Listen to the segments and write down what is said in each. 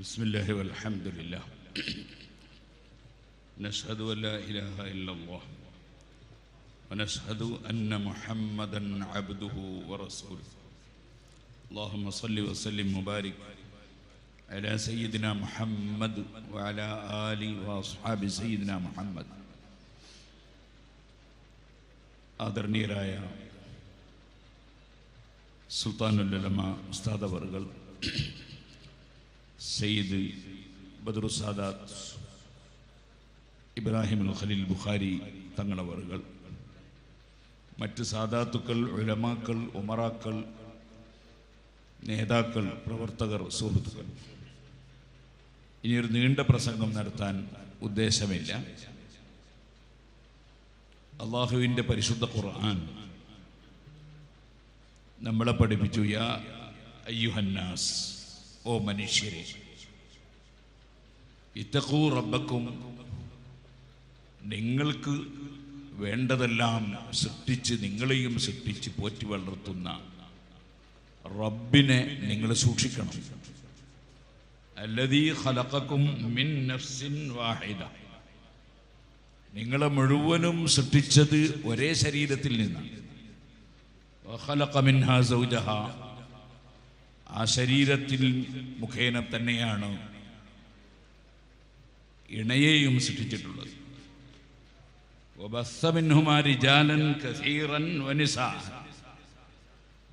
بسم الله والحمد لله نشهد أن لا إله إلا الله ونشهد أن محمدا عبده ورسوله اللهم صل وسلم وبارك على سيدنا محمد وعلى آل وأصحاب سيدنا محمد ആദരണീയരായ സുൽത്താനുല്ലമ ഉസ്താദ് അവർകൾ സയ്യിദ് ബദറു സാദാത്ത് ഇബ്രാഹിം അൽ ഖലീൽ ബുഖാരി തങ്ങളവറുകൾ. മറ്റ് സാദാത്തുക്കൾ ഉലമാക്കൾ ഉമറാക്കൾ നേതാക്കൾ പ്രവർത്തകർ സുഹൃത്തുക്കൾ. ഇനിയൊരു നീണ്ട പ്രസംഗം നടത്താൻ ഉദ്ദേശമില്ല. അള്ളാഹുവിന്റെ പരിശുദ്ധ ഖുർആൻ നമ്മളെ പഠിപ്പിച്ചു യാ അയ്യുഹന്നാസ് ഓ മനുഷ്യരെ ഇത്തക്കൂ റബ്ബക്കും നിങ്ങൾക്ക് വേണ്ടതെല്ലാം സൃഷ്ടിച്ച് നിങ്ങളെയും സൃഷ്ടിച്ച് പോറ്റി വളർത്തുന്ന റബ്ബിനെ നിങ്ങൾ സൂക്ഷിക്കണം. അല്ലതീ ഹലക്കും മിൻ നഫ്സിൻ വാഹിദ. നിങ്ങളെ മുഴുവനും സൃഷ്ടിച്ചത് ഒരേ ശരീരത്തിൽ നിന്നാണ്. ആ ശരീരത്തിൽ മുഖേന തന്നെയാണ് ഇണയെയും സൃഷ്ടിച്ചിട്ടുള്ളത്.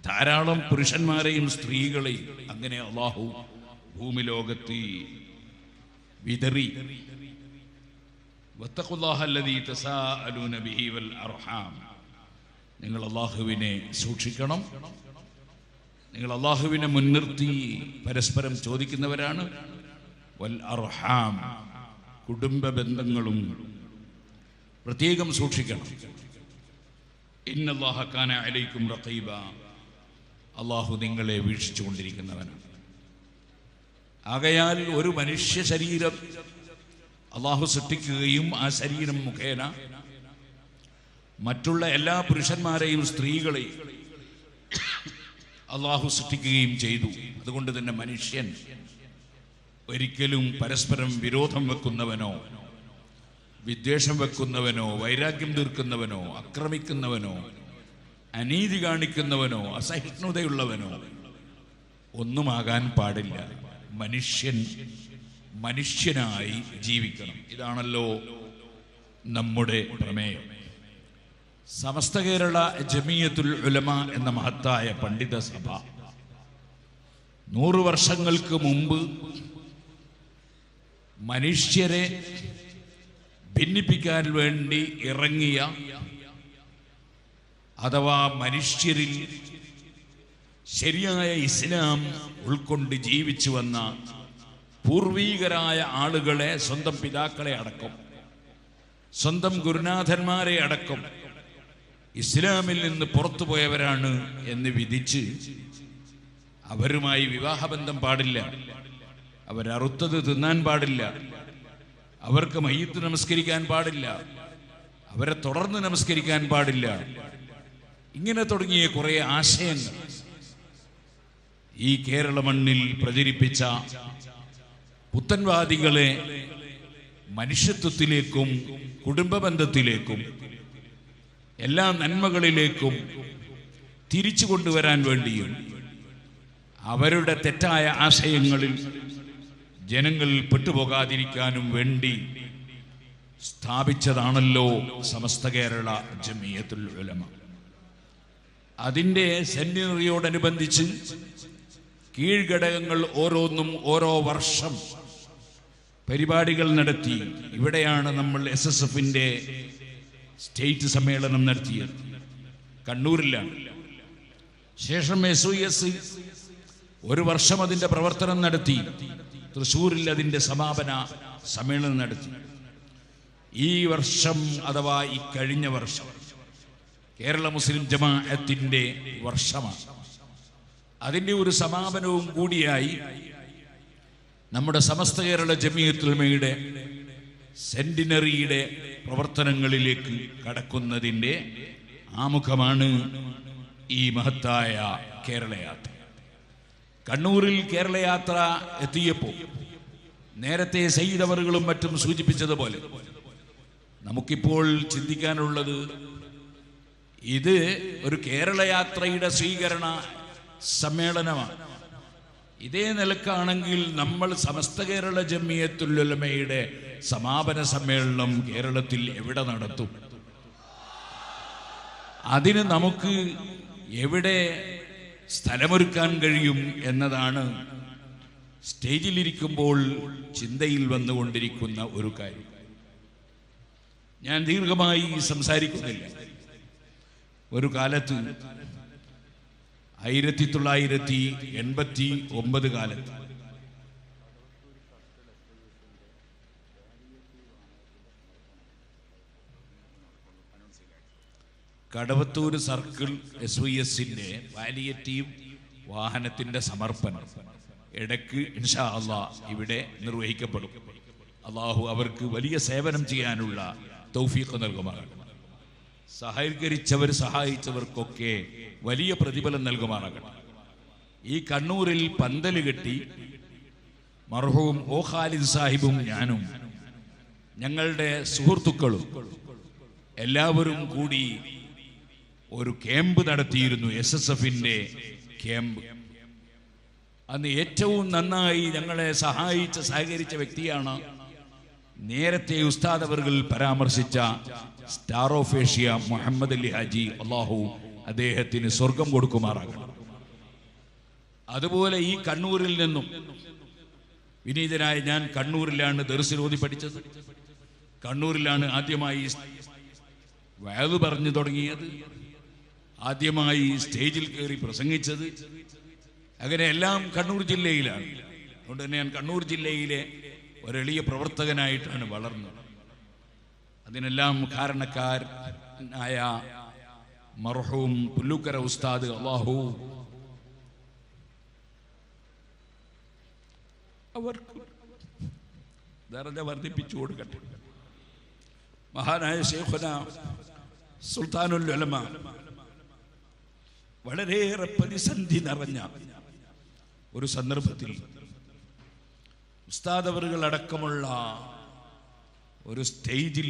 ധാരാളം പുരുഷന്മാരെയും സ്ത്രീകളെയും അങ്ങനെ അള്ളാഹു ഭൂമിലോകത്ത് വിതറി. നിങ്ങൾ അള്ളാഹുവിനെ സൂക്ഷിക്കണം. നിങ്ങൾ അള്ളാഹുവിനെ മുൻനിർത്തി പരസ്പരം ചോദിക്കുന്നവരാണ്. വൽ അർഹാം കുടുംബ ബന്ധങ്ങളും. പ്രത്യേകം സൂക്ഷിക്കണം. ഇന്നല്ലാഹക്കാന അലൈക്കും റഖീബ. അള്ളാഹു നിങ്ങളെ വീക്ഷിച്ചു കൊണ്ടിരിക്കുന്നവനാണ് ആകയാൽ ഒരു മനുഷ്യ ശരീരം അള്ളാഹു സൃഷ്ടിക്കുകയും ആ ശരീരം മുഖേന മറ്റുള്ള എല്ലാ പുരുഷന്മാരെയും സ്ത്രീകളെയും അള്ളാഹു സൃഷ്ടിക്കുകയും ചെയ്തു. അതുകൊണ്ട് തന്നെ മനുഷ്യൻ ഒരിക്കലും പരസ്പരം വിരോധം വെക്കുന്നവനോ വിദ്വേഷം വെക്കുന്നവനോ വൈരാഗ്യം തീർക്കുന്നവനോ ആക്രമിക്കുന്നവനോ അനീതി കാണിക്കുന്നവനോ അസഹിഷ്ണുതയുള്ളവനോ ഒന്നുമാകാൻ പാടില്ല. മനുഷ്യൻ മനുഷ്യനായി ജീവിക്കണം. ഇതാണല്ലോ നമ്മുടെ പ്രമേയം. സമസ്ത കേരള ജമീയത്തുൽ ഉലമ എന്ന മഹത്തായ പണ്ഡിത സഭ. നൂറു വർഷങ്ങൾക്ക് മുമ്പ് മനുഷ്യരെ ഭിന്നിപ്പിക്കാൻ വേണ്ടി ഇറങ്ങിയ അഥവാ മനുഷ്യരിൽ ശരിയായ ഇസ്ലാം ഉൾക്കൊണ്ട് ജീവിച്ചു വന്ന പൂർവീകരായ ആളുകളെ സ്വന്തം പിതാക്കളെ അടക്കം സ്വന്തം ഗുരുനാഥന്മാരെ അടക്കം ഇസ്ലാമിൽ നിന്ന് പുറത്തുപോയവരാണ് എന്ന് വിധിച്ച് അവരുമായി വിവാഹബന്ധം പാടില്ല. അവരറുത്തത് തിന്നാൻ പാടില്ല. അവർക്ക് മയ്യത്ത് നമസ്കരിക്കാൻ പാടില്ല. അവരെ തുടർന്ന് നമസ്കരിക്കാൻ പാടില്ല. ഇങ്ങനെ തുടങ്ങിയ കുറെ ആശയങ്ങൾ ഈ കേരള മണ്ണിൽ പ്രചരിപ്പിച്ച പുത്തൻവാദികളെ മനുഷ്യത്വത്തിലേക്കും കുടുംബ ബന്ധത്തിലേക്കും എല്ലാ നന്മകളിലേക്കും തിരിച്ചു കൊണ്ടുവരാൻ വേണ്ടിയും അവരുടെ തെറ്റായ ആശയങ്ങളിൽ ജനങ്ങളിൽ പെട്ടുപോകാതിരിക്കാനും വേണ്ടി സ്ഥാപിച്ചതാണല്ലോ സമസ്ത കേരള ജമിയത്തുൽ ഉലമ. അതിന്റെ സെന്റിനറിയോടനുബന്ധിച്ച് കീഴ്ഘടകങ്ങൾ ഓരോന്നും ഓരോ വർഷം പരിപാടികൾ നടത്തി. ഇവിടെയാണ് നമ്മൾ എസ് എസ് എഫിന്റെ സ്റ്റേറ്റ് സമ്മേളനം നടത്തിയത്. കണ്ണൂരിലാണ്. ശേഷം എസ് എസ് ഒരു വർഷം അതിന്റെ പ്രവർത്തനം നടത്തി. തൃശൂരിൽ അതിന്റെ സമാപന സമ്മേളനം നടത്തി. ഈ വർഷം അഥവാ ഈ കഴിഞ്ഞ വർഷം കേരള മുസ്ലിം ജമാഅത്തിന്റെ വർഷമാണ്. അതിന്റെ ഒരു സമാപനവും കൂടിയായി നമ്മുടെ സമസ്ത കേരള ജമീയത്തുൽമയുടെ സെന്റിനറിയുടെ പ്രവർത്തനങ്ങളിലേക്ക് കടക്കുന്നതിന്റെ ആമുഖമാണ് ഈ മഹത്തായ കേരളയാത്ര. കണ്ണൂരിൽ കേരളയാത്ര എത്തിയപ്പോൾ നേരത്തെ സയ്യിദവറുകളും മറ്റും സൂചിപ്പിച്ചതുപോലെ നമുക്കിപ്പോൾ ചിന്തിക്കാനുള്ളത് ഇത് ഒരു കേരളയാത്രയുടെ സ്വീകരണ സമ്മേളനമാണ്. ഇതേ നിലക്കാണെങ്കിൽ നമ്മൾ സമസ്ത കേരള ജമിയത്തുല്ലുലമയുടെ സമാപന സമ്മേളനം കേരളത്തിൽ എവിടെ നടത്തും? അതിന് നമുക്ക് എവിടെ സ്ഥലമൊരുക്കാൻ കഴിയും എന്നതാണ് സ്റ്റേജിലിരിക്കുമ്പോൾ ചിന്തയിൽ വന്നുകൊണ്ടിരിക്കുന്ന ഒരു കാര്യം. ഞാൻ ദീർഘമായി സംസാരിക്കുന്നില്ല. ഒരു കാലത്ത് ആയിരത്തി തൊള്ളായിരത്തി എൺപത്തി ഒമ്പത് കാലത്ത് കടവത്തൂർ സർക്കിൾ എസ് വി എസിന്റെ വാലിയറ്റീവ് വാഹനത്തിന്റെ സമർപ്പണം. ഇടയ്ക്ക് ഇൻഷാ അള്ളാ ഇവിടെ നിർവഹിക്കപ്പെടും. അള്ളാഹു അവർക്ക് വലിയ സേവനം ചെയ്യാനുള്ള തൗഫീഖ് നൽകുമാറാകണം സഹകരിച്ചവർ സഹായിച്ചവർക്കൊക്കെ വലിയ പ്രതിഫലം നൽകുമാറാകണം ഈ കണ്ണൂരിൽ പന്തൽ കെട്ടി മർഹവും ഓ ഖാലിദ് സാഹിബും ഞാനും ഞങ്ങളുടെ സുഹൃത്തുക്കളും എല്ലാവരും കൂടി ഒരു ക്യാമ്പ് നടത്തിയിരുന്നു എസ് എസ് എഫിന്റെ ക്യാമ്പ്. അന്ന് ഏറ്റവും നന്നായി ഞങ്ങളെ സഹായിച്ച സഹകരിച്ച വ്യക്തിയാണ് നേരത്തെ ഉസ്താദ് അവർകൾ പരാമർശിച്ച star of Asia Muhammad Ali Haji Allahu അദ്ദേഹത്തിന് സ്വർഗം കൊടുക്കുമാറാകണം. അതുപോലെ ഈ കണ്ണൂരിൽ നിന്നും വിനീതനായ ഞാൻ കണ്ണൂരിലാണ് ദർശനോതി പഠിച്ചത്. കണ്ണൂരിലാണ് ആദ്യമായി വയത് പറഞ്ഞു തുടങ്ങിയത്. ആദ്യമായി സ്റ്റേജിൽ കയറി പ്രസംഗിച്ചത് അങ്ങനെ എല്ലാം കണ്ണൂർ ജില്ലയിലാണ്. അതുകൊണ്ട് തന്നെ ഞാൻ കണ്ണൂർ ജില്ലയിലെ ഒരു എളിയ പ്രവർത്തകനായിട്ടാണ് വളർന്നത്. അതിനെല്ലാം കാരണക്കാരനായ മർഹൂം പുല്ലുക്കര ഉസ്താദ് അള്ളാഹു. അവർക്ക് വർദ്ധിപ്പിച്ചു കൊടുക്കട്ടെ. മഹാനായ ശേഖന സുൽത്താനുൽ ഉലമ വളരെയേറെ പ്രതിസന്ധി നിറഞ്ഞ ഒരു സന്ദർഭത്തിൽ ഉസ്താദവറുകൾ അടക്കമുള്ള ഒരു സ്റ്റേജിൽ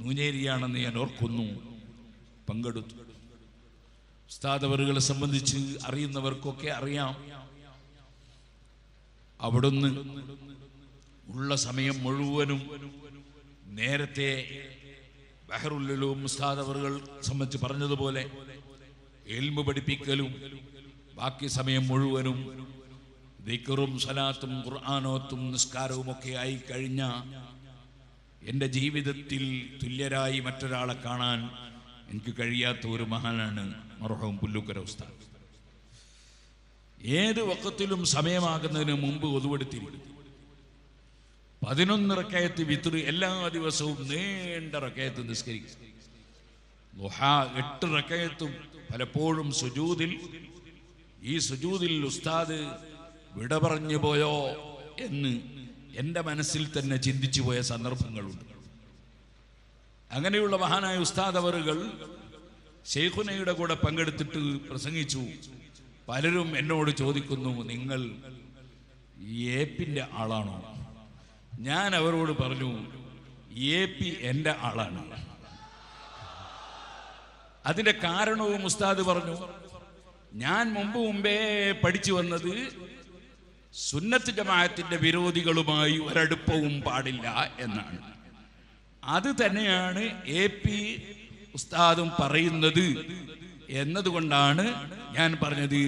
നൂഞ്ഞേരിയാണെന്ന് ഞാൻ ഓർക്കുന്നു പങ്കെടുത്തു. ഉസ്താദവറുകളെ സംബന്ധിച്ച് അറിയുന്നവർക്കൊക്കെ അറിയാം. അവിടുന്ന് ഉള്ള സമയം മുഴുവനും നേരത്തെ ബഹറുല്ലും ഉസ്താദവറുകൾ സംബന്ധിച്ച് പറഞ്ഞതുപോലെ എൽമു പഠിപ്പിക്കലും ബാക്കി സമയം മുഴുവനും ദിക്കറും സലാത്തും ഖുർആാനോത്തും നിസ്കാരവും ഒക്കെ ആയി കഴിഞ്ഞ എന്റെ ജീവിതത്തിൽ തുല്യരായി മറ്റൊരാളെ കാണാൻ എനിക്ക് കഴിയാത്ത ഒരു മഹാനാണ് മർഹവും പുല്ലുക്കര ഉസ്താദ്. ഏത് വക്കത്തിലും സമയമാകുന്നതിന് മുമ്പ് ഒതുവെടുത്തിരിക്കും. പതിനൊന്ന് റക്കയത്ത് വിത്ര് എല്ലാ ദിവസവും നീണ്ട റക്കയത്ത് നിസ്കരിക്കും. എട്ട് റക്കയത്തും പലപ്പോഴും സുജൂതിൽ. ഈ സുജൂതിൽ ഉസ്താദ് വിട പറഞ്ഞു പോയോ എന്ന് എന്റെ മനസ്സിൽ തന്നെ ചിന്തിച്ചു പോയ സന്ദർഭങ്ങളുണ്ട്. അങ്ങനെയുള്ള മഹാനായ ഉസ്താദ് അവറുകൾ ഷെയ്ഖുനയുടെ കൂടെ പങ്കെടുത്തിട്ട് പ്രസംഗിച്ചു. പലരും എന്നോട് ചോദിക്കുന്നു നിങ്ങൾ ഏപ്പിന്റെ ആളാണോ? ഞാൻ അവരോട് പറഞ്ഞു എ പി എന്റെ ആളാണ്. അതിന്റെ കാരണവും ഉസ്താദ് പറഞ്ഞു ഞാൻ മുമ്പ് മുമ്പേ പഠിച്ചു വന്നത് സുന്നത്ത് ജമാഅത്തിന്റെ വിരോധികളുമായി ഒരടുപ്പവും പാടില്ല എന്നാണ്. അത് തന്നെയാണ് എ പി ഉസ്താദും പറയുന്നത് എന്നതുകൊണ്ടാണ് ഞാൻ പറഞ്ഞത്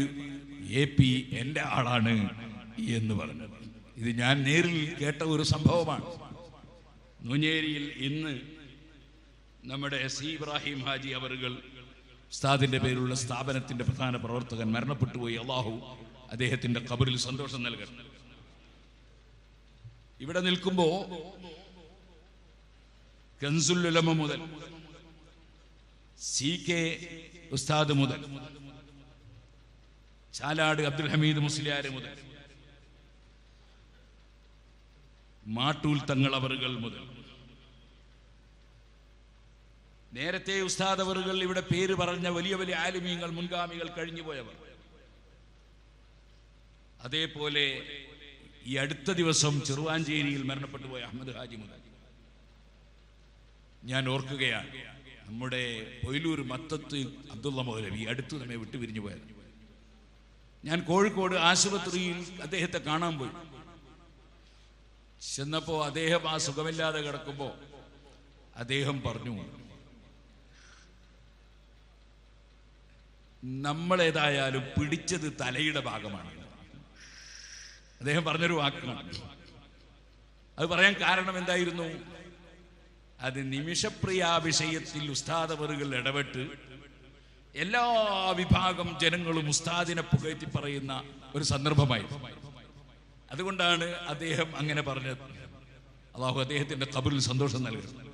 എ പി എന്റെ ആളാണ് എന്ന് പറഞ്ഞത്. ഇത് ഞാൻ നേരിൽ കേട്ട ഒരു സംഭവമാണ്. നുഞ്ഞേരിയിൽ ഇന്ന് നമ്മുടെ സി ഇബ്രാഹിം ഹാജി അവറുകൾ ഉസ്താദിന്റെ പേരുള്ള സ്ഥാപനത്തിന്റെ പ്രധാന പ്രവർത്തകൻ മരണപ്പെട്ടു പോയി. അള്ളാഹു അദ്ദേഹത്തിന്റെ കബറിൽ സന്തോഷം നൽകണം ഇവിടെ നിൽക്കുമ്പോ കൻസുല്ലുലമ മുതൽ സി കെ ഉസ്താദ് മുതൽ ചാലാട് അബ്ദുൽ ഹമീദ് മുസ്ലിയാർ മുതൽ മാട്ടൂൽ തങ്ങളവറുകൾ മുതൽ നേരത്തെ ഉസ്താദവറുകൾ ഇവിടെ പേര് പറഞ്ഞ വലിയ വലിയ ആലിമീങ്ങൾ മുൻഗാമികൾ കഴിഞ്ഞു പോയവർ. അതേപോലെ ഈ അടുത്ത ദിവസം ചെറുവാഞ്ചേരിയിൽ മരണപ്പെട്ടു പോയ അഹമ്മദ് ഹാജി മുതൽ. ഞാൻ ഓർക്കുകയാണ് നമ്മുടെ പൊയിലൂർ മത്തത്ത് അബ്ദുള്ള മൗലവി അടുത്ത് നമ്മെ വിട്ടുപിരിഞ്ഞു പോയത്. ഞാൻ കോഴിക്കോട് ആശുപത്രിയിൽ അദ്ദേഹത്തെ കാണാൻ പോയി. ചെന്നപ്പോ അദ്ദേഹം ആ സുഖമില്ലാതെ കിടക്കുമ്പോ അദ്ദേഹം പറഞ്ഞു നമ്മളേതായാലും പിടിച്ചത് തലയുടെ ഭാഗമാണ്. അദ്ദേഹം പറഞ്ഞൊരു വാക്കാണ് അത് പറയാൻ കാരണം എന്തായിരുന്നു? അത് നിമിഷപ്രിയ വിഷയത്തിൽ ഉസ്താദ് അവറുകൾ ഇടപെട്ട് എല്ലാ വിഭാഗം ജനങ്ങളും ഉസ്താദിനെ പുകഴ്ത്തി പറയുന്ന ഒരു സന്ദർഭമായി അതുകൊണ്ടാണ് അദ്ദേഹം അങ്ങനെ പറഞ്ഞത്. അള്ളാഹു അദ്ദേഹത്തിന്റെ കബറിൽ സന്തോഷം നൽകുന്നത്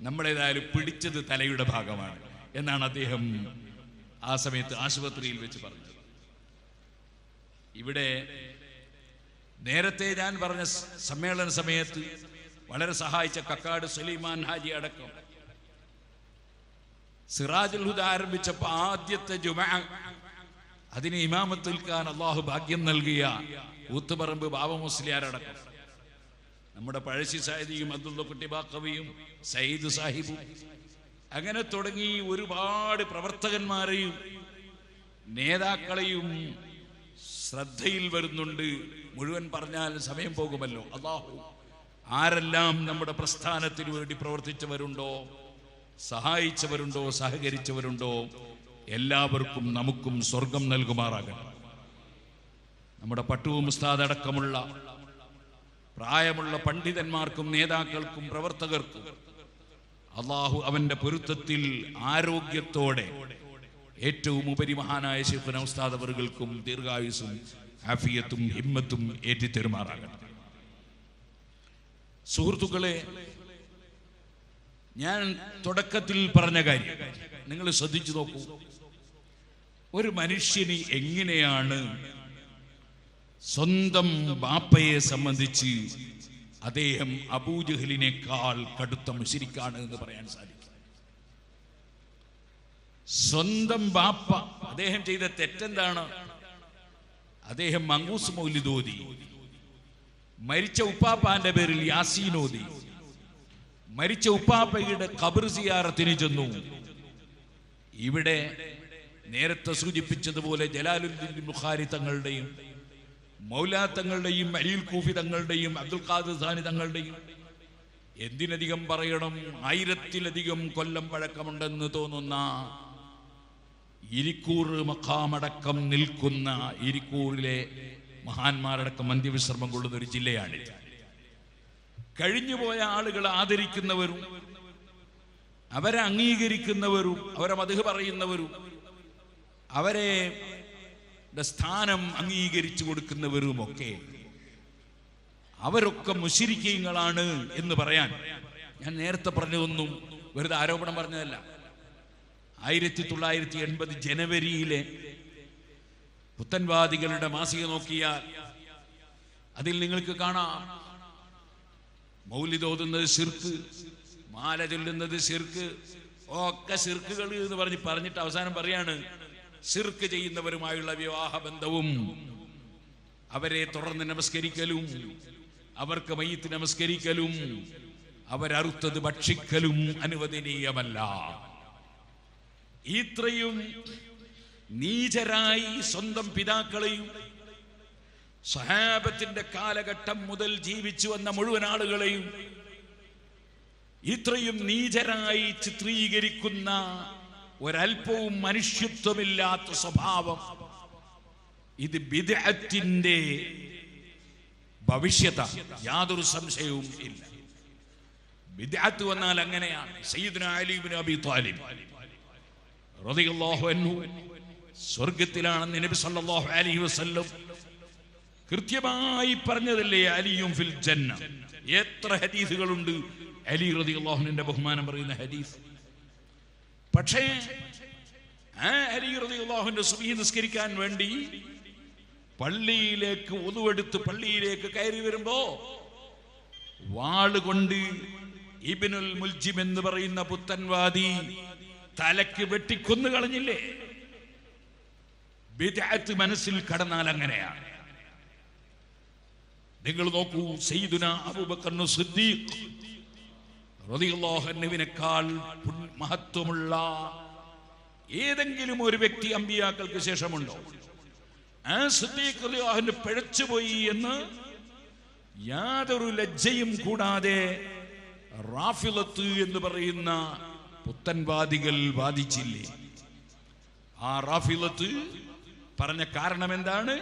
നമ്മളേതായാലും പിടിച്ചത് തലയുടെ ഭാഗമാണ് എന്നാണ് അദ്ദേഹം ആ സമയത്ത് ആശുപത്രിയിൽ വെച്ച് പറഞ്ഞു. ഇവിടെ നേരത്തെ ഞാൻ പറഞ്ഞ സമ്മേളന സമയത്ത് വളരെ സഹായിച്ച കക്കാട് സുലൈമാൻ ഹാജി അടക്കം. സിറാജുൽ ഹുദ ആരംഭിച്ചപ്പോ ആദ്യത്തെ ജുമാ അതിന് ഇമാമത്തുൽ ഖാൻ അള്ളാഹു ഭാഗ്യം നൽകിയ ഊത്തുപറമ്പ് ബാബ മുസ്ലിയാരടക്കം നമ്മുടെ പഴശ്ശി സാഹിദിയും അബ്ദുള്ള കുട്ടി ബാക്കവിയും സയ്യിദ് സാഹിബും അങ്ങനെ തുടങ്ങി ഒരുപാട് പ്രവർത്തകന്മാരെയും നേതാക്കളെയും ശ്രദ്ധയിൽ വരുന്നുണ്ട്. മുഴുവൻ പറഞ്ഞാൽ സമയം പോകുമല്ലോ. അള്ളാഹു ആരെല്ലാം നമ്മുടെ പ്രസ്ഥാനത്തിന് വേണ്ടി പ്രവർത്തിച്ചവരുണ്ടോ സഹായിച്ചവരുണ്ടോ സഹകരിച്ചവരുണ്ടോ എല്ലാവർക്കും നമുക്കും സ്വർഗം നൽകുമാറാകണം നമ്മുടെ പട്ടുവും ഉസ്താദ് അടക്കമുള്ള പ്രായമുള്ള പണ്ഡിതന്മാർക്കും നേതാക്കൾക്കും പ്രവർത്തകർക്കും അള്ളാഹു അവന്റെ പൊരുത്തത്തിൽ ആരോഗ്യത്തോടെ ഏറ്റവും ഉപരിമഹാനായ ശിഫന ഉസ്താദ് അവറുകൾക്കും ദീർഘായുസും ഹാഫിയത്തും ഹിമ്മത്തും ഏറ്റിത്തെരുമാറാകണം സുഹൃത്തുക്കളെ ഞാൻ തുടക്കത്തിൽ പറഞ്ഞ കാര്യം നിങ്ങൾ ശ്രദ്ധിച്ചു നോക്കൂ. ഒരു മനുഷ്യന് എങ്ങനെയാണ് സ്വന്തം ബാപ്പയെ സംബന്ധിച്ച് അദ്ദേഹം അബൂജഹലിനേക്കാൾ കടുത്ത മുശിരിക്കാണ് എന്ന് പറയാൻ സാധിക്കും. സ്വന്തം ബാപ്പ അദ്ദേഹം ചെയ്ത തെറ്റെന്താണ്? അദ്ദേഹം മങ്കൂസ് ഓതി മരിച്ച ഉപ്പാപ്പാന്റെ പേരിൽ യാസീനോദി മരിച്ച ഉപ്പാപ്പയുടെ ഖബർ സിയാറത്തിന് ചെന്നു. ഇവിടെ നേരത്തെ സൂചിപ്പിച്ചതുപോലെ ജലാലുദ്ദീൻ ബുഖാരി തങ്ങളുടെയും മൗലാ തങ്ങളുടെയും അലീൽ കൂഫി തങ്ങളുടെയും അബ്ദുൽ ഖാദർ സാനി തങ്ങളുടെയും എന്തിനധികം പറയണം? ആയിരത്തിലധികം കൊല്ലം പഴക്കമുണ്ടെന്ന് തോന്നുന്ന ഇരിക്കൂർ മഖാമടക്കം നിൽക്കുന്ന ഇരിക്കൂറിലെ മഹാന്മാരടക്കം അന്ത്യവിശ്രമം കൊള്ളുന്ന ഒരു ജില്ലയാണ് കഴിഞ്ഞുപോയ ആളുകൾ ആദരിക്കുന്നവരും അവരെ അംഗീകരിക്കുന്നവരും അവരെ മധു പറയുന്നവരും അവരെ സ്ഥാനം അംഗീകരിച്ചു കൊടുക്കുന്നവരുമൊക്കെ അവരൊക്കെ മുശിരിക്കീങ്ങളാണ് എന്ന് പറയാൻ ഞാൻ നേരത്തെ പറഞ്ഞതൊന്നും വെറുതെ ആരോപണം പറഞ്ഞതല്ല. ആയിരത്തി തൊള്ളായിരത്തി എൺപത് ജനുവരിയിലെ പുത്തൻവാദികളുടെ മാസിക നോക്കിയാൽ അതിൽ നിങ്ങൾക്ക് കാണാം. മൗലിതോതുന്നത് ശിർക്ക് മാല ചൊല്ലുന്നത് ശിർക്ക് ഒക്കെ ശിർക്കുകൾ എന്ന് പറഞ്ഞ് പറഞ്ഞിട്ട് അവസാനം പറയാണ് ശിർക്ക് ചെയ്യുന്നവരുമായുള്ള വിവാഹ ബന്ധവും അവരെ തുടർന്ന് നമസ്കരിക്കലും അവർക്ക് മയ്യത്ത് നമസ്കരിക്കലും അവരറുത്തത് ഭക്ഷിക്കലും അനുവദനീയമല്ല. ഇത്രയും നീചരായി സ്വന്തം പിതാക്കളെയും സഹാബത്തിന്റെ കാലഘട്ടം മുതൽ ജീവിച്ചു വന്ന മുഴുവൻ ആളുകളെയും ഇത്രയും നീചരായി ചിത്രീകരിക്കുന്ന ഒരല്പവും മനുഷ്യത്വമില്ലാത്ത സ്വഭാവം. ഇത് ബിദഅത്തിന്റെ ഭവിഷ്യത. യാതൊരു സംശയവും ഇല്ല. ബിദഅത്ത് വന്നാൽ അങ്ങനെയാണ്. സയ്യിദ്ന അലി ഇബ്നു അബി ത്വാലിബ് റളിയല്ലാഹു അൻഹു സ്വർഗത്തിലാണ് നബി സല്ലല്ലാഹു അലൈഹി വസല്ലം കൃത്യമായി പറഞ്ഞതല്ലേ അലിയും ഫിൽ ജന്ന. എത്ര ഹദീസുകളുണ്ട്. അലി റളിയല്ലാഹുവിന്റെ ബഹുമാനം പറയുന്ന ഹദീസ്. പക്ഷേ ആ അലി റളിയല്ലാഹുവിന്റെ നിസ്കരിക്കാൻ വേണ്ടി പള്ളിയിലേക്ക് ഒതുവെടുത്ത് പള്ളിയിലേക്ക് കയറി വരുമ്പോ വാളുകൊണ്ട് ഇബിനുൽ മുൽജിം എന്ന് പറയുന്ന പുത്തൻവാദി തലക്ക് വെട്ടിക്കൊന്നു കളഞ്ഞില്ലേ? ബിദ്അത്ത് മനസ്സിൽ കടന്നാൽ അങ്ങനെയാണ്. നിങ്ങൾ നോക്കൂ സയ്യിദുന അബൂബക്കർ സിദ്ദീഖ് പുണ്യ- മഹത്വമുള്ള ഏതെങ്കിലും ഒരു വ്യക്തി അമ്പിയാക്കൾക്ക് ശേഷമുണ്ടോ? ആ സിദ്ദീഖ് റളിയല്ലാഹു പിഴച്ചുപോയി എന്ന് യാതൊരു ലജ്ജയും കൂടാതെ റാഫിലത്ത് എന്ന് പറയുന്ന പുത്തൻവാദികൾ വാദിച്ചില്ലേ? ആ റാഫിലത്ത് പറഞ്ഞ കാരണം എന്താണ്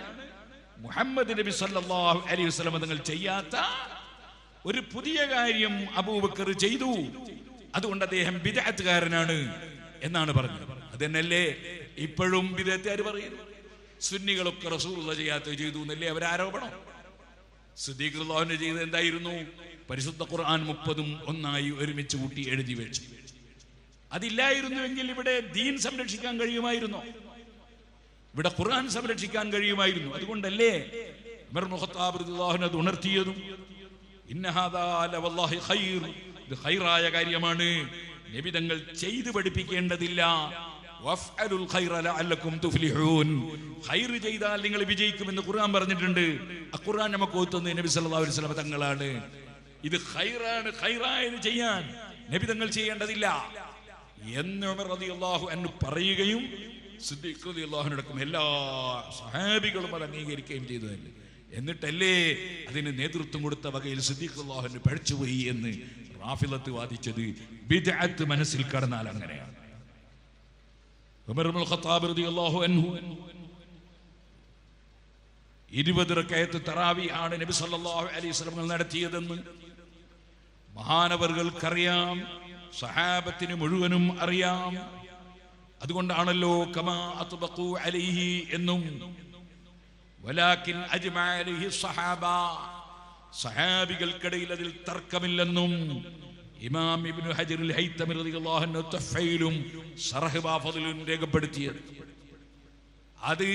മുഹമ്മദ് നബി സല്ലല്ലാഹു അലൈഹി വസല്ലം തങ്ങൾ ചെയ്യാത്ത ഒരു പുതിയ കാര്യം അബൂബക്കർ ചെയ്തു. അതുകൊണ്ട് അദ്ദേഹം ബിദഅത്തുകാരനാണ് എന്നാണ് പറഞ്ഞത്. അതെന്നല്ലേ ഇപ്പോഴും ബിദഅത്തുകാർ പറയുന്നു. സുന്നികളൊക്കെ റസൂലുള്ള ചെയ്യാത്ത ചെയ്തു എന്നല്ലേ അവരാരോപണം സിദ്ദീഖുല്ലാഹിന് ചെയ്തത് എന്തായിരുന്നു? പരിശുദ്ധ ഖുർആൻ മുപ്പതും ഒന്നായി ഒരുമിച്ച് കൂട്ടി എഴുതി വെച്ചു. അതില്ലായിരുന്നുവെങ്കിൽ ഇവിടെ ദീൻ സംരക്ഷിക്കാൻ കഴിയുമായിരുന്നു? ഇവിടെ ഖുർആൻ സംരക്ഷിക്കാൻ കഴിയുമായിരുന്നു. അതുകൊണ്ടല്ലേ അത് ഉണർത്തിയതും? ഇത് ഖൈറായ കാര്യമാണ്. നബി തങ്ങൾ ചെയ്തു പഠിപ്പിക്കേണ്ടതില്ല. ചെയ്താൽ നിങ്ങൾ വിജയിക്കുമെന്ന് ഖുർആൻ പറഞ്ഞിട്ടുണ്ട്. ആ ഖുർആൻ നമുക്ക് ഓത്തുന്നത് നബി അലൈഹി വസല്ലം തങ്ങളാണ്. ഇത് ഖൈറാണ് ഖൈറായത് ചെയ്യാൻ നബി തങ്ങൾ ചെയ്യേണ്ടതില്ല. എന്ന് ഉമർ റളിയല്ലാഹു അൻഹു പറയുകയും സിദ്ദീഖ് റളിയല്ലാഹു അൻഹുടക്കം എല്ലാ സഹാബികളും അത് അംഗീകരിക്കുകയും ചെയ്തു തന്നെ. എന്നിട്ടല്ലേ അതിന് നേതൃത്വം കൊടുത്ത വകയിൽ സിദ്ദീഖ് പഴിച്ചുപോയി എന്ന് റാഫിലത്ത് വാദിച്ചത് ബിദഅത്ത് മനസ്സിൽ കടന്നാൽ അങ്ങനെയാണ്. ഇരുപത് റക്കയത്ത് തറാവി ആണ് നബി സല്ലല്ലാഹു അലൈഹി സ്വലങ്ങൾ നടത്തിയതെന്ന് മഹാനവർകൾക്കറിയാം സഹാബത്തിന് മുഴുവനും അറിയാം. അതുകൊണ്ടാണല്ലോ കമാ അത്ബഖു അലൈഹി എന്നും വലാകിൻ അജ്മഅ അലൈഹി സഹാബ സഹാബികൾക്കിടയിൽ അതിൽ തർക്കമില്ലെന്നും ഇമാം ഇബ്നു ഹജറുൽ ഹൈത്തമി റളിയല്ലാഹു അൻഹു തഫ്ഈലും സർഹ് ബാഫദിലും രേഖപ്പെടുത്തിയത്. അത്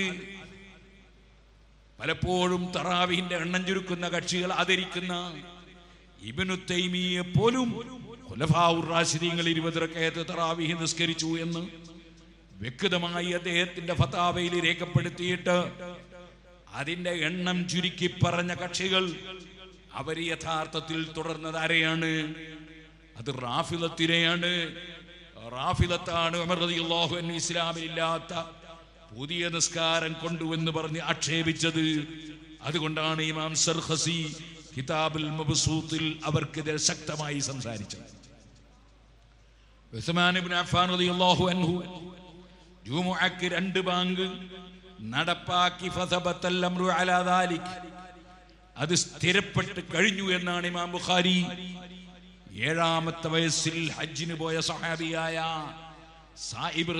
പലപ്പോഴും തറാവിഹിന്റെ എണ്ണം ചുരുക്കുന്ന കക്ഷികൾ ആദരിക്കുന്ന ഇബ്നു തൈമിയെ പോലും ഖുലഫാഉർ റാഷിദീങ്ങൾ ഇരുപത് റക്കയത്ത് തറാവിഹി നിസ്കരിച്ചു എന്ന് വ്യക്തമായി അദ്ദേഹത്തിന്റെ ഫതാവയിൽ രേഖപ്പെടുത്തിയിട്ട് അതിന്റെ എണ്ണം ചുരുക്കി പറഞ്ഞ കക്ഷികൾ അവർ യഥാർത്ഥത്തിൽ തുടർന്നത് ആരെയാണ്? അത് റാഫിലത്തിനെയാണ്. റാഫിലത്താണ് അൻഹു ഇസ്ലാമിലില്ലാത്ത പുതിയ നിസ്കാരം കൊണ്ടുവെന്ന് പറഞ്ഞ് ആക്ഷേപിച്ചത്. അതുകൊണ്ടാണ് ഇമാം സർഹസി കിതാബുൽ മബ്സൂത്തിൽ അവർക്കെതിരെ ശക്തമായി സംസാരിച്ചത്. ഉസ്മാൻ ഇബ്നു അഫ്ഫാൻ റളിയല്ലാഹു അൻഹു ജുമുഅക്ക് രണ്ട് ബാങ്ക് നടപ്പാക്കി അത് സ്ഥിരപ്പെട്ട് കഴിഞ്ഞു എന്നാണ് ഇമാം ബുഖാരി. ഏഴാമത്തെ വയസ്സിൽ ഹജ്ജിന് പോയ സഹാബിയായ സായിബ്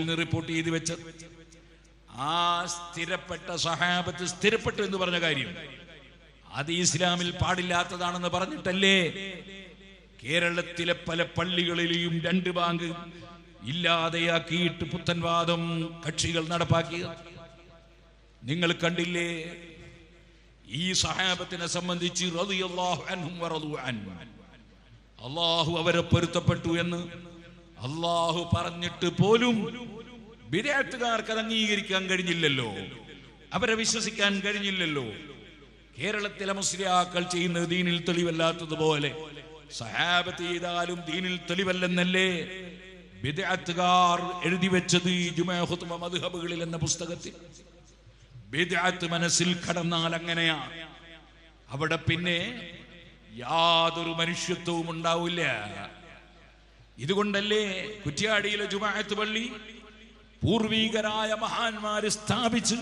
നിന്ന് റിപ്പോർട്ട് ചെയ്ത് വെച്ചത് ആ സ്ഥിരപ്പെട്ട സഹാബത്ത് സ്ഥിരപ്പെട്ടു എന്ന് പറഞ്ഞ കാര്യം. അത് ഇസ്ലാമിൽ പാടില്ലാത്തതാണെന്ന് പറഞ്ഞിട്ടല്ലേ? കേരളത്തിലെ പല പള്ളികളിലെയും രണ്ട് ബാങ്ക് ഇല്ലാതെയാക്കിയിട്ട് പുത്തൻവാദം കക്ഷികൾ നടപ്പാക്കിയത്. നിങ്ങൾ കണ്ടില്ലേ? ഈ സഹാബത്തിനെ സംബന്ധിച്ച് അള്ളാഹു അവരെ പൊരുത്തപ്പെട്ടു എന്ന് അള്ളാഹു പറഞ്ഞിട്ട് പോലും വിരാട്ടുകാർക്ക് അത് അംഗീകരിക്കാൻ കഴിഞ്ഞില്ലല്ലോ. അവരെ വിശ്വസിക്കാൻ കഴിഞ്ഞില്ലല്ലോ. കേരളത്തിലെ മുസ്ലിയാക്കൾ ചെയ്യുന്ന ദീനിൽ തെളിവല്ലാത്തതുപോലെ. സഹാബത്ത് ചെയ്താലും ദീനിൽ തെളിവല്ലെന്നല്ലേ? ബിദ്അത്തുകാർ എഴുതി വെച്ചത് ജുമാഹുത്മ മധുഹബുകളിൽ എന്ന പുസ്തകത്തിൽ. ബിദഅത്ത് മനസ്സിൽ കടന്നാൽ അങ്ങനെയാണ് അവിടെ പിന്നെ യാതൊരു മനുഷ്യത്വവും ഉണ്ടാവില്ല. ഇതുകൊണ്ടല്ലേ കുറ്റ്യാടിയിലെ ജുമാഅത്ത് പള്ളി പൂർവീകരായ മഹാന്മാര് സ്ഥാപിച്ച്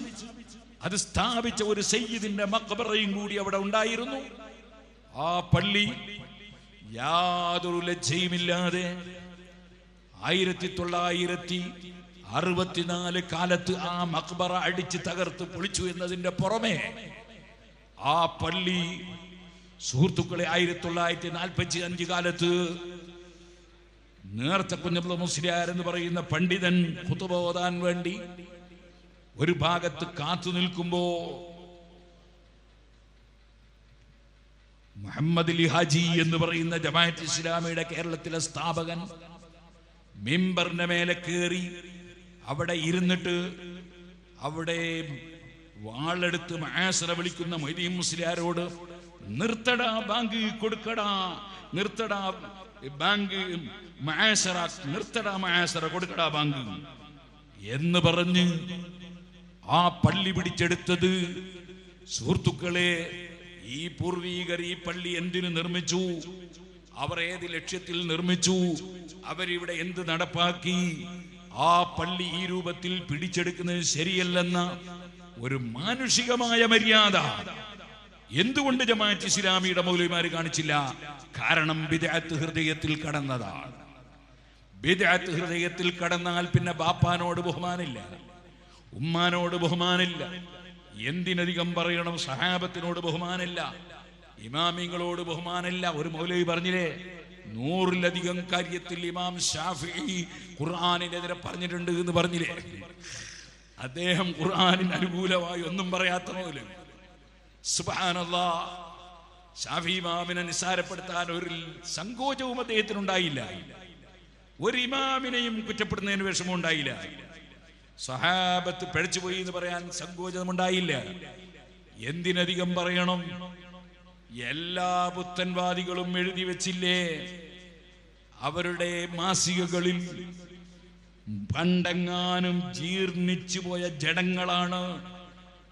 അത് സ്ഥാപിച്ച ഒരു സയ്യിദിന്റെ മക്ബറയും കൂടി അവിടെ ഉണ്ടായിരുന്നു. ആ പള്ളി യാതൊരു ലജ്ജയുമില്ലാതെ ആയിരത്തി തൊള്ളായിരത്തി അറുപത്തിനാല് കാലത്ത് ആ മക്ബറ അടിച്ച് തകർത്ത് പൊളിച്ചു എന്നതിന്റെ പുറമെ ആ പള്ളി സുഹൃത്തുക്കളെ ആയിരത്തി തൊള്ളായിരത്തി നാൽപ്പത്തി അഞ്ച് കാലത്ത് നേർത്ത കുഞ്ഞബ്ല മുസ്ലിയാർ എന്ന് പറയുന്ന പണ്ഡിതൻ കുത്തുബ ഓതാൻ വേണ്ടി ഒരു ഭാഗത്ത് കാത്തു നിൽക്കുമ്പോ മുഹമ്മദ് അലി ഹാജി എന്ന് പറയുന്ന ജമാഅത്ത് ഇസ്ലാമിയുടെ കേരളത്തിലെ സ്ഥാപകൻ മിമ്പറിന്റെ മേലെ കയറി അവിടെ ഇരുന്നിട്ട് അവിടെ വാളെടുത്ത് മാസറ വിളിക്കുന്ന മൊയ്തീൻ മുസ്ലിയാരോട് നിർത്തടാ ബാങ്ക് കൊടുക്കടാ നിർത്തടാ ബാങ്ക് മാസറ നിർത്തടാ മാസറ കൊടുക്കടാ ബാങ്ക്. എന്ന് പറഞ്ഞ് ആ പള്ളി പിടിച്ചെടുത്തത് സുഹൃത്തുക്കളെ ഈ പൂർവീകർ ഈ പള്ളി എന്തിനു നിർമ്മിച്ചു? അവർ ഏത് ലക്ഷ്യത്തിൽ നിർമ്മിച്ചു? അവരിവിടെ എന്ത് നടപ്പാക്കി? ആ പള്ളി ഈ രൂപത്തിൽ പിടിച്ചെടുക്കുന്നത് ശരിയല്ലെന്ന ഒരു മാനുഷികമായ മര്യാദ. എന്തുകൊണ്ട് ജമാഅത്ത് ഇസ്ലാമിയുടെ മൗലിമാര് കാണിച്ചില്ല? കാരണം ബിദഅത്ത് ഹൃദയത്തിൽ കടന്നതാണ്. ബിദഅത്ത് ഹൃദയത്തിൽ കടന്നാൽ പിന്നെ ബാപ്പാനോട് ബഹുമാനില്ല. ഉമ്മാനോട് ബഹുമാനില്ല. എന്തിനധികം പറയണം? സഹാബത്തിനോട് ബഹുമാനില്ല. ഇമാമിങ്ങളോട് ബഹുമാനമില്ല. ഒരു മൗലവി പറഞ്ഞില്ലേ? നൂറിലധികം കാര്യത്തിൽ ഇമാം ഷാഫി ഖുർആാനിനെതിരെ പറഞ്ഞിട്ടുണ്ട് എന്ന് പറഞ്ഞില്ലേ? അദ്ദേഹം ഖുർആാനിന് അനുകൂലമായി ഒന്നും പറയാത്ത മൗലവി. സുബാനല്ലാ ഷാഫി ഇമാമിനെ നിസ്സാരപ്പെടുത്താൻ ഒരു സങ്കോചവും അദ്ദേഹത്തിനുണ്ടായില്ല ഒരു ഇമാമിനെയും കുറ്റപ്പെടുന്നതിന് വിഷമം ഉണ്ടായില്ല. സഹാബത്ത് പിഴച്ചുപോയി എന്ന് പറയാൻ സങ്കോചമുണ്ടായില്ല. എന്തിനധികം പറയണം? എല്ലാ പുത്തൻവാദികളും എഴുതി വെച്ചില്ലേ? അവരുടെ മാസികകളിൽ പണ്ടെങ്ങാനും ജീർണിച്ചു പോയ ജഡങ്ങളാണ്.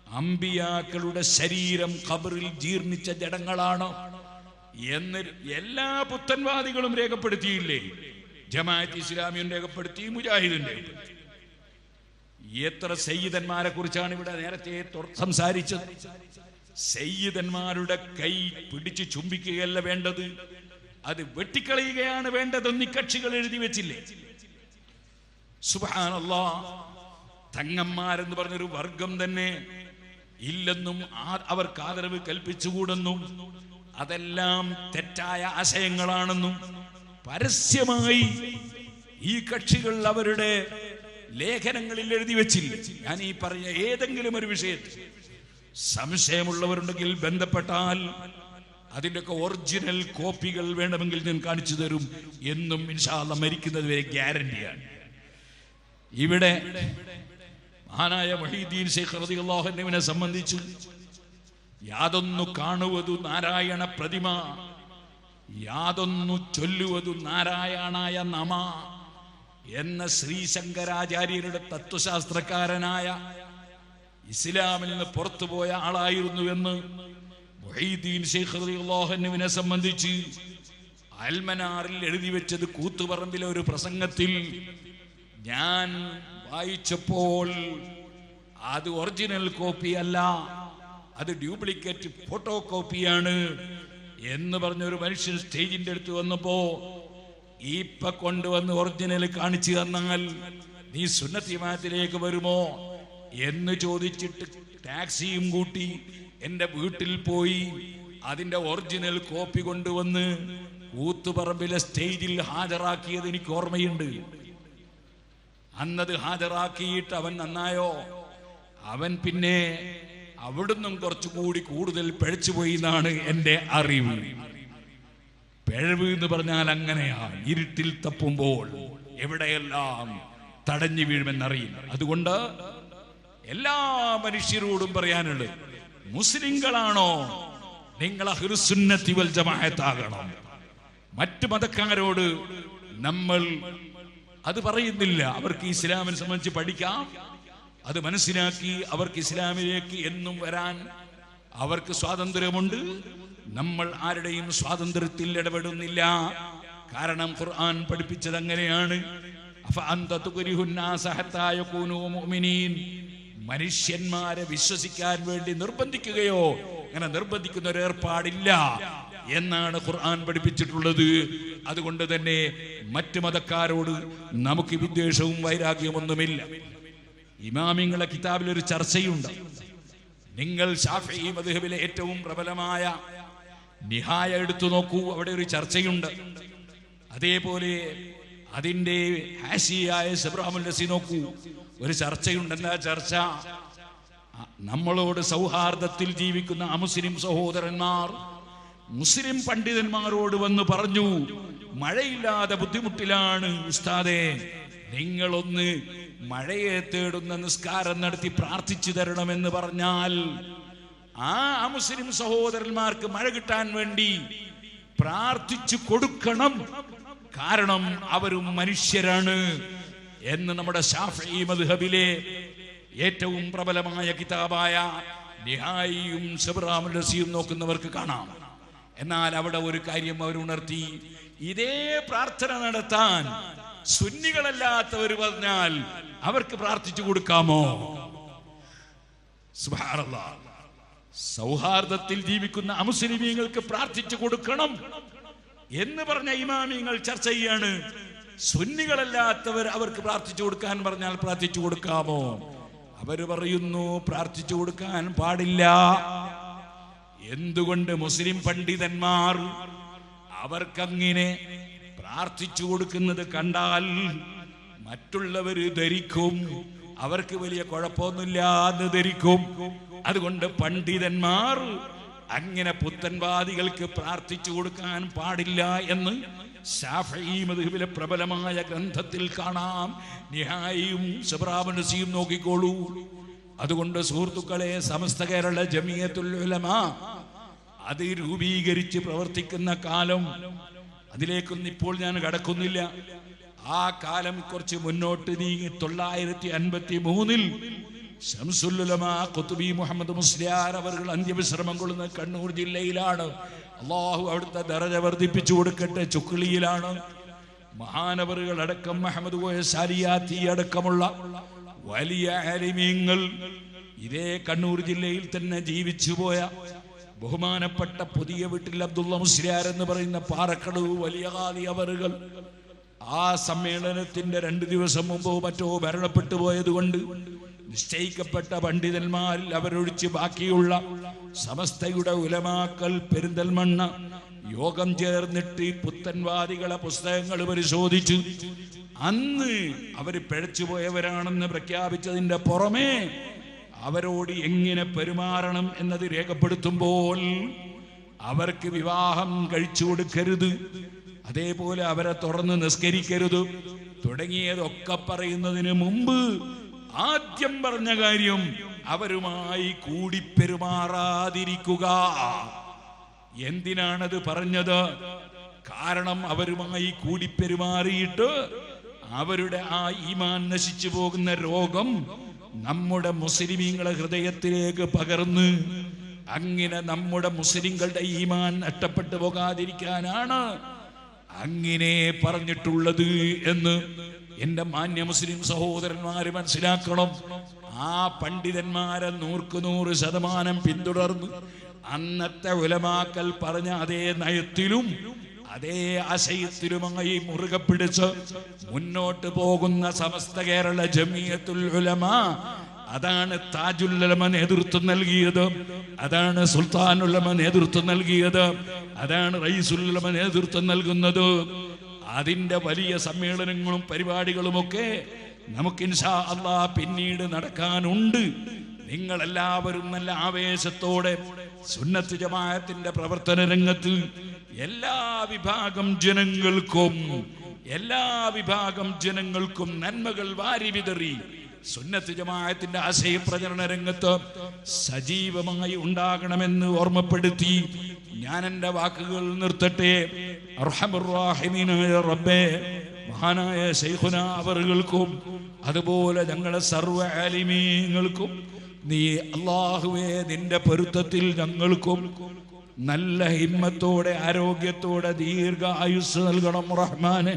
അമ്പിയാക്കളുടെ ശരീരം ഖബറിൽ ജീർണിച്ച ജഡങ്ങളാണ്. എന്ന് എല്ലാ പുത്തൻവാദികളും രേഖപ്പെടുത്തിയില്ലേ? ജമാഅത്ത് ഇസ്ലാമിയും രേഖപ്പെടുത്തി മുജാഹിദും രേഖപ്പെടുത്തി. എത്ര സയ്യിദന്മാരെ കുറിച്ചാണ് ഇവിടെ നേരത്തെ സംസാരിച്ചത്? സയ്യിദന്മാരുടെ കൈ പിടിച്ച് ചുംബിക്കുകയല്ല വേണ്ടത്. അത് വെട്ടിക്കളയുകയാണ് വേണ്ടതെന്ന് കക്ഷികൾ എഴുതി വെച്ചില്ലേ? സുഹാനല്ലോ തങ്ങന്മാരെന്ന് പറഞ്ഞൊരു വർഗം തന്നെ ഇല്ലെന്നും അവർക്ക് ആദരവ് കൽപ്പിച്ചുകൂടെന്നും അതെല്ലാം തെറ്റായ ആശയങ്ങളാണെന്നും പരസ്യമായി ഈ കക്ഷികൾ അവരുടെ ലേഖനങ്ങളിൽ എഴുതി വെച്ചില്ല? ഞാൻ ഈ പറഞ്ഞ ഏതെങ്കിലും ഒരു വിഷയത്തിൽ സംശയമുള്ളവരുണ്ടെങ്കിൽ ബന്ധപ്പെട്ടാൽ അതിന്റെയൊക്കെ ഒറിജിനൽ കോപ്പികൾ വേണമെങ്കിൽ ഞാൻ കാണിച്ചു തരും എന്നും ഇൻഷാല്ല മരിക്കുന്നത് വരെ ഗ്യാരണ്ടിയാണ്. ഇവിടെ മഹാനായ മഹീദ്ദീൻ ശേഖ് റളിയല്ലാഹുവിനെ സംബന്ധിച്ച് യാതൊന്നു കാണുവതു നാരായണ പ്രതിമ യാതൊന്നു ചൊല്ലുവതു നാരായണായ നമ എന്ന ശ്രീശങ്കരാചാര്യരുടെ തത്വശാസ്ത്രക്കാരനായ ഇസ്ലാമിൽ നിന്ന് പുറത്തുപോയ ആളായിരുന്നു എന്ന് മൊഹീദ്ദീൻ ശേഖ് റളിയല്ലാഹുവിനെ സംബന്ധിച്ച് അൽമനാറിൽ എഴുതി വെച്ചത് കൂത്തുപറമ്പിലെ ഒരു പ്രസംഗത്തിൽ ഞാൻ വായിച്ചപ്പോൾ അത് ഒറിജിനൽ കോപ്പി അല്ല അത് ഡ്യൂപ്ലിക്കേറ്റ് ഫോട്ടോ കോപ്പിയാണ് എന്ന് പറഞ്ഞൊരു മനുഷ്യൻ സ്റ്റേജിന്റെ അടുത്ത് വന്നപ്പോ ഇപ്പൊ കൊണ്ടുവന്ന് ഒറിജിനൽ കാണിച്ചു തന്നാൽ നീ സുന്നത്തിമാത്തിലേക്ക് വരുമോ? എന്ന് ചോദിച്ചിട്ട് ടാക്സിയും കൂട്ടി എന്റെ വീട്ടിൽ പോയി അതിന്റെ ഒറിജിനൽ കോപ്പി കൊണ്ടുവന്ന് കൂത്തുപറമ്പിലെ സ്റ്റേജിൽ ഹാജരാക്കിയത് എനിക്ക് ഓർമ്മയുണ്ട്. അന്നത് ഹാജരാക്കിയിട്ട് അവൻ നന്നായോ? അവൻ പിന്നെ അവിടുന്നും കുറച്ചുകൂടി കൂടുതൽ പിഴച്ചുപോയി എന്നാണ് എന്റെ അറിവ്. പിഴവ് എന്ന് പറഞ്ഞാൽ അങ്ങനെയാ ഇരുട്ടിൽ തപ്പുമ്പോൾ എവിടെയെല്ലാം തടഞ്ഞു വീഴുമെന്നറിയില്ല. അതുകൊണ്ട് എല്ലാ മനുഷ്യരോടും പറയാനുള്ളത് മുസ്ലിങ്ങളാണോ? നിങ്ങൾ അഹിർസുന്നത്തി വൽ ജമാഅത്താകണം. മറ്റു മതക്കാരോട് നമ്മൾ അത് പറയുന്നില്ല. അവർക്ക് ഇസ്ലാമിനെ സംബന്ധിച്ച് പഠിക്കാം. അത് മനസ്സിലാക്കി അവർക്ക് ഇസ്ലാമിലേക്ക് എന്നും വരാൻ അവർക്ക് സ്വാതന്ത്ര്യമുണ്ട്. നമ്മൾ ആരുടെയും സ്വാതന്ത്ര്യത്തിൽ ഇടപെടുന്നില്ല. കാരണം ഖുർആൻ പഠിപ്പിച്ചത് അങ്ങനെയാണ്. അഫ അന്ത സഹത്തായ മുഅ്മിനീൻ. മനുഷ്യന്മാരെ വിശ്വസിക്കാൻ വേണ്ടി നിർബന്ധിക്കുകയോ അങ്ങനെ നിർബന്ധിക്കുന്ന ഒരു ഏർപ്പാടില്ല എന്നാണ് ഖുർആൻ പഠിപ്പിച്ചിട്ടുള്ളത്. അതുകൊണ്ട് തന്നെ മറ്റു മതക്കാരോട് നമുക്ക് വിദ്വേഷവും വൈരാഗ്യമൊന്നുമില്ല. ഇമാമിങ്ങളെ കിതാബിൽ ഒരു ചർച്ചയുണ്ട്. നിങ്ങൾ ഷാഫി മധുഹബിലെ ഏറ്റവും പ്രബലമായ നിഹായ എടുത്തു നോക്കൂ. അവിടെ ഒരു ചർച്ചയുണ്ട്. അതേപോലെ അതിന്റെ ഹാഷിയായ സബ്രഹാമുൽ നസി നോക്കൂ. ഒരു ചർച്ചയുണ്ടെന്ന ചർച്ച. നമ്മളോട് സൗഹാർദ്ദത്തിൽ ജീവിക്കുന്ന അമുസ്ലിം സഹോദരന്മാർ മുസ്ലിം പണ്ഡിതന്മാരോട് വന്ന് പറഞ്ഞു മഴയില്ലാതെ ബുദ്ധിമുട്ടിലാണ് ഉസ്താദേ. നിങ്ങളൊന്ന് മഴയെ തേടുന്ന നിസ്കാരം നടത്തി പ്രാർത്ഥിച്ചു തരണമെന്ന് പറഞ്ഞാൽ ആ അമുസ്ലിം സഹോദരന്മാർക്ക് മഴ കിട്ടാൻ വേണ്ടി പ്രാർത്ഥിച്ചു കൊടുക്കണം. കാരണം അവരും മനുഷ്യരാണ് എന്ന് നമ്മുടെ ഷാഫി മദ്ഹബിലെ ഏറ്റവും പ്രബലമായ കിതാബായ നിഹായിയും ഷബ്റാമുൽ റസിയും നോക്കുന്നവർക്ക് കാണാം. എന്നാൽ അവിടെ ഒരു കാര്യം അവരുണർത്തി ഇതേ പ്രാർത്ഥന നടത്താൻ സുന്നികളല്ലാത്തവർ പറഞ്ഞാൽ അവർക്ക് പ്രാർത്ഥിച്ചു കൊടുക്കാമോ. സൗഹാർദ്ദത്തിൽ ജീവിക്കുന്ന അമുസ്ലിമീങ്ങൾക്ക് പ്രാർത്ഥിച്ചു കൊടുക്കണം. എന്ന് പറഞ്ഞ ഇമാമിങ്ങൾ ചർച്ച ചെയ്യാണ്. സുന്നികളല്ലാത്തവർ അവർക്ക് പ്രാർത്ഥിച്ചു കൊടുക്കാൻ പറഞ്ഞാൽ പ്രാർത്ഥിച്ചു കൊടുക്കാമോ? അവർ പറയുന്നു പ്രാർത്ഥിച്ചു കൊടുക്കാൻ പാടില്ല. എന്തുകൊണ്ട് മുസ്ലിം പണ്ഡിതന്മാർ അവർക്കങ്ങനെ പ്രാർത്ഥിച്ചു കൊടുക്കുന്നത് കണ്ടാൽ മറ്റുള്ളവർ ധരിക്കും അവർക്ക് വലിയ കുഴപ്പമൊന്നുമില്ലാതെ ധരിക്കും. അതുകൊണ്ട് പണ്ഡിതന്മാർ അങ്ങനെ പുത്തൻവാദികൾക്ക് പ്രാർത്ഥിച്ചു കൊടുക്കാൻ പാടില്ല എന്ന് മദ്ഹബിലെ പ്രബലമായ ഗ്രന്ഥത്തിൽ കാണാം. നിഹായിയും സബ്രാബനസിയും നോക്കിക്കോളൂ. അതുകൊണ്ട് സുഹൃത്തുക്കളെ സമസ്ത കേരള ജമിയത്തുൽ ഉലമ അത് രൂപീകരിച്ച് പ്രവർത്തിക്കുന്ന കാലം അതിലേക്കൊന്നും ഇപ്പോൾ ഞാൻ കടക്കുന്നില്ല. ആ കാലം കുറച്ച് മുന്നോട്ട് നീങ്ങി തൊള്ളായിരത്തി അൻപത്തി മൂന്നിൽ മുഹമ്മദ് മുസ്ലിയാർ അവർ അന്ത്യവിശ്രമം കൊള്ളുന്ന കണ്ണൂർ ജില്ലയിലാണ്. അള്ളാഹു അവിടുത്തെ ദറജ വർദ്ധിപ്പിച്ചു കൊടുക്കട്ടെ ചുക്കിളിയിലാണ് മഹാനവറുകൾ അടക്കം മുഹമ്മദ് സാലിയാത്തി അടക്കമുള്ള വലിയ അലിമീങ്ങൾ ഇതേ കണ്ണൂർ ജില്ലയിൽ തന്നെ ജീവിച്ചു പോയ ബഹുമാനപ്പെട്ട പുതിയ വീട്ടിൽ അബ്ദുള്ള മുസ്ലിയാർ എന്ന് പറയുന്ന പാറക്കടവ് വലിയ കാലി അവറുകൾ ആ സമ്മേളനത്തിന്റെ രണ്ട് ദിവസം മുമ്പോ മറ്റോ മരണപ്പെട്ടു പോയതുകൊണ്ട് നിശ്ചയിക്കപ്പെട്ട പണ്ഡിതന്മാരിൽ അവരൊഴിച്ച് ബാക്കിയുള്ള സമസ്തയുടെ ഉലമാക്കൽ പെരിന്തൽമണ്ണ യോഗം ചേർന്നിട്ട് പുത്തൻവാദികളെ പുസ്തകങ്ങൾ പരിശോധിച്ചു അന്ന് അവർ പിഴച്ചുപോയവരാണെന്ന് പ്രഖ്യാപിച്ചതിന്റെ പുറമേ അവരോട് എങ്ങനെ പെരുമാറണം എന്നത് രേഖപ്പെടുത്തുമ്പോൾ അവർക്ക് വിവാഹം കഴിച്ചു കൊടുക്കരുത് അതേപോലെ അവരെ തുറന്ന് നിസ്കരിക്കരുത് തുടങ്ങിയതൊക്കെ പറയുന്നതിന് മുമ്പ് ആദ്യം പറഞ്ഞ കാര്യം അവരുമായി കൂടി പെരുമാറാതിരിക്കുക എന്തിനാണത് പറഞ്ഞത്? കാരണം അവരുമായി കൂടി പെരുമാറിയിട്ട് അവരുടെ ആ ഈമാൻ നശിച്ചു പോകുന്ന രോഗം നമ്മുടെ മുസ്ലിമീങ്ങളെ ഹൃദയത്തിലേക്ക് പകർന്ന് അങ്ങനെ നമ്മുടെ മുസ്ലിങ്ങളുടെ ഈമാൻ നഷ്ടപ്പെട്ടു പോകാതിരിക്കാനാണ് അങ്ങനെ പറഞ്ഞിട്ടുള്ളത് എന്ന് എന്റെ മാന്യ മുസ്ലിം സഹോദരന്മാര് മനസ്സിലാക്കണം. ആ പണ്ഡിതന്മാരെ നൂർക്ക് ശതമാനം പിന്തുടർന്ന് അന്നത്തെ ഉലമാക്കൽ പറഞ്ഞ അതേ നയത്തിലും അതേ ആശയത്തിലുമായി മുറുകെ പിടിച്ച് മുന്നോട്ട് പോകുന്ന സമസ്ത കേരള ജമിയത്തുൽ ഉലമ അതാണ് താജുല്ലമ നേതൃത്വം നൽകിയത് അതാണ് സുൽത്താനുല്ലമ നേതൃത്വം നൽകിയത് അതാണ് റയീസുല്ലമ നേതൃത്വം നൽകുന്നത്. അതിന്റെ വലിയ സമ്മേളനങ്ങളും പരിപാടികളുമൊക്കെ നമുക്ക് ഇൻഷാ അള്ളാ പിന്നീട് നടക്കാനുണ്ട്. നിങ്ങൾ എല്ലാവരും നല്ല ആവേശത്തോടെ സുന്നത്ത് ജമാഅത്തിന്റെ പ്രവർത്തന രംഗത്ത് എല്ലാ വിഭാഗം ജനങ്ങൾക്കും എല്ലാ വിഭാഗം ജനങ്ങൾക്കും നന്മകൾ വാരി വിതറി സുന്നത്ത് ജമാഅത്തിന്റെ ആശയ പ്രചരണ രംഗത്ത് സജീവമായി ഉണ്ടാകണമെന്ന് ഓർമ്മപ്പെടുത്തി ഞാൻ എന്റെ വാക്കുകൾ നിർത്തട്ടെ. റബ്ബേ മഹാനായ ശൈഖുന അവറുകൾക്കും അതുപോലെ ഞങ്ങളെ സർവ ആലിമീങ്ങൾക്കും നീ അള്ളാഹുവേ നിന്റെ പൊരുത്തത്തിൽ ഞങ്ങൾക്കും നല്ല ഹിമ്മത്തോടെ ആരോഗ്യത്തോടെ ദീർഘ ആയുസ് നൽകണം റഹ്മാനെ.